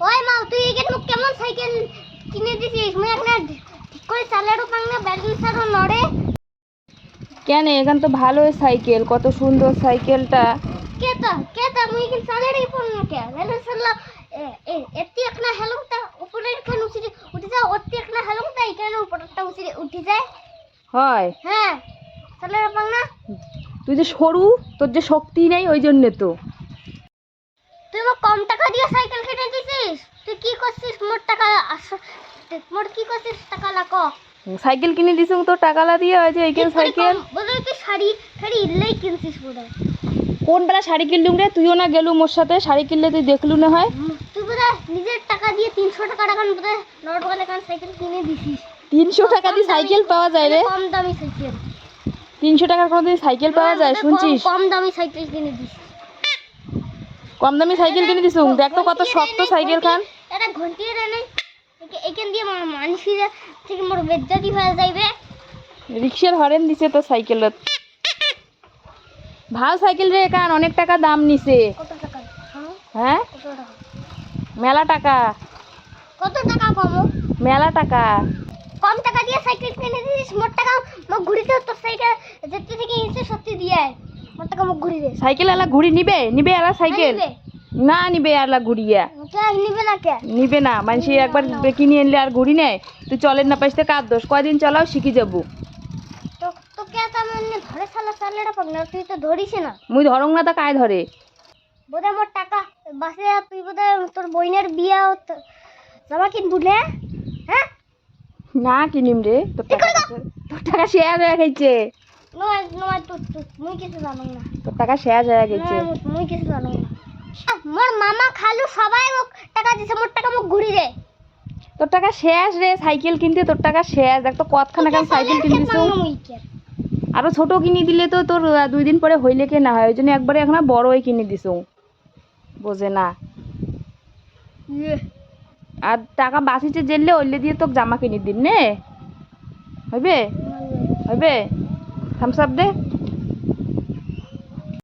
ওই মা তুই এখানে মোক কেমন সাইকেল কিনে দিছিস? মুই এখন ঠিক করে চালারও পাং না ব্যালেন্সারও নড়ে। কেন? এখান তো ভালোই সাইকেল কত সুন্দর সাইকেলটা। কেতা কেতা মুই এখানে চালারই পাং না কে? ব্যালেন্সার লা এতি একটা হেলংটা উপরে এখানে উঠে উঠে যায় অতি একটা হেলংটা এখানে উপরটা উঠে উঠে যায়। হয়? হ্যাঁ চালারও পাং না? তুই যে সরু তোর যে শক্তি নেই ওই জন্য তো। তুই কম টাকা দিয়ে সাইকেল কিনে করছিস? মোট টাকা মোট কি করছিস? টাকা লাগ সাইকেল কিনে দিস তোর টাকালা দিয়ে যে এইখান সাইকেল। বোধহয় তুই শাড়ি শাড়ি ইল্লেই কিনছিস বোধহয় কোন বেলা শাড়ি কিনলুম রে? তুইও না গেলু মোর সাথে। শাড়ি কিনলে তুই দেখলু না হয়। তুই বোধহয় নিজের টাকা দিয়ে তিনশো টাকা টাকা বোধহয় নট বলে কারণ সাইকেল কিনে দিছিস। তিনশো টাকা দিয়ে সাইকেল পাওয়া যায় রে। কম দামি সাইকেল। তিনশো টাকার কোনোদিন সাইকেল পাওয়া যায় শুনছিস? কম- দামি সাইকেল কিনে দিছিস। কম দামি সাইকেল কিনে দিস দেখ তো কত শক্ত সাইকেল খান। এটা ঘন্টিয়ে রে নেই। এখান দিয়ে আমার মানুষের থেকে মোর বেজ্জাতি হয়ে যাইবে। রিক্সার হরেন দিছে তো সাইকেলত ভালো সাইকেল রে কান অনেক টাকা দাম নিছে। কত টাকা? হ্যাঁ? হ্যাঁ? কত টাকা? মেলা টাকা। কত টাকা কমো মেলা টাকা। কম টাকা দিয়ে সাইকেল কিনে দিছিস মোট টাকা মোক ঘুরিতে তোর সাইকেল যেতে থেকে ইনসে সত্যি দিয়ে। মোট টাকা মোক ঘুরি দে। সাইকেল এলা ঘুরি নিবে? নিবে এলা সাইকেল? নিবে? না নিবে আলা ঘুরিয়া নিবে না কে? নিবে না মানুষ একবার কিনে আনলে আর ঘুরি নেয় তুই চলেন না পাইতে কার দোষ? কয়দিন চলাও শিখি যাব। মুই ধরং না তা কায় ধরে? বোধহয় মোর টাকা বাসে তুই বোধহয় তোর বইনের বিয়া হতো জামা কিনবু নে হ্যাঁ? না কিনিম রে তোর টাকা তোর টাকা শেয়ার হয়ে গেছে। নয় নয় তুই তুই মুই কিছু জানো না। তোর টাকা শেয়ার হয়ে গেছে। মুই- মুই কিছু জানো না। মোর মামা খালু সবাই মোক টাকা দিছে মোর টাকা মোক ঘুরি দে। তোর টাকা শেষ রে সাইকেল কিনতে তোর টাকা শেষ। দেখ তো কতখানা কেন সাইকেল কিনতিস আরও ছোট কিনে দিলে তো তোর দুই দিন পরে হইলে কে না হয়? ওই জন্য একবারে এখন বড়ই কিনে দিস বোঝে না। আর টাকা বাঁচিতে জেললে ওইলে দিয়ে তোকে জামা কিনে দিন নে। হইবে? হইবে? থামস আপ দে।